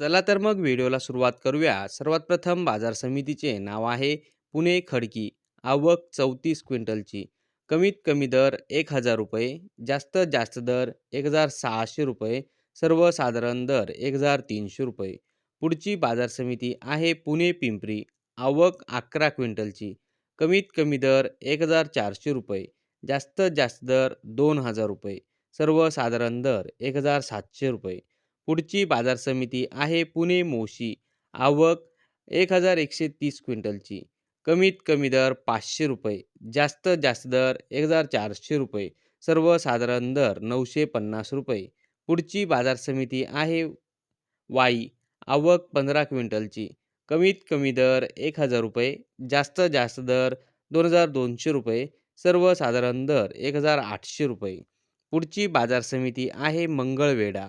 चला तर मग व्हिडिओला सुरुवात करूया. सर्वात प्रथम बाजार समितीचे नाव आहे पुणे खडकी. आवक चौतीस क्विंटलची. कमीत कमी दर एक हजार रुपये जास्त जास्त दर एक हजार सहाशे रुपये सर्वसाधारण दर एक हजार तीनशे रुपये. पुढची बाजार समिती आहे पुणे पिंपरी. आवक अकरा क्विंटलची. कमीत कमी दर एक हजार चारशे रुपये जास्त जास्त दर दोन हजार रुपये सर्वसाधारण दर एक हजार सातशे रुपये. पुढची बाजार समिती आहे पुणे मोशी. आवक एक हजार एकशे तीस क्विंटलची. कमीत कमी दर पाचशे रुपये. जास्त जास्त दर एक हजार चारशे रुपये. सर्वसाधारण दर नऊशे पन्नास रुपये. पुढची बाजार समिती आहे वाई. आवक पंधरा क्विंटलची. कमीत कमी दर एक हजार रुपये. जास्त जास्त दर दोन हजार दोनशे रुपये. सर्वसाधारण दर एक हजार आठशे रुपये. पुढची बाजार समिती आहे मंगळवेढा.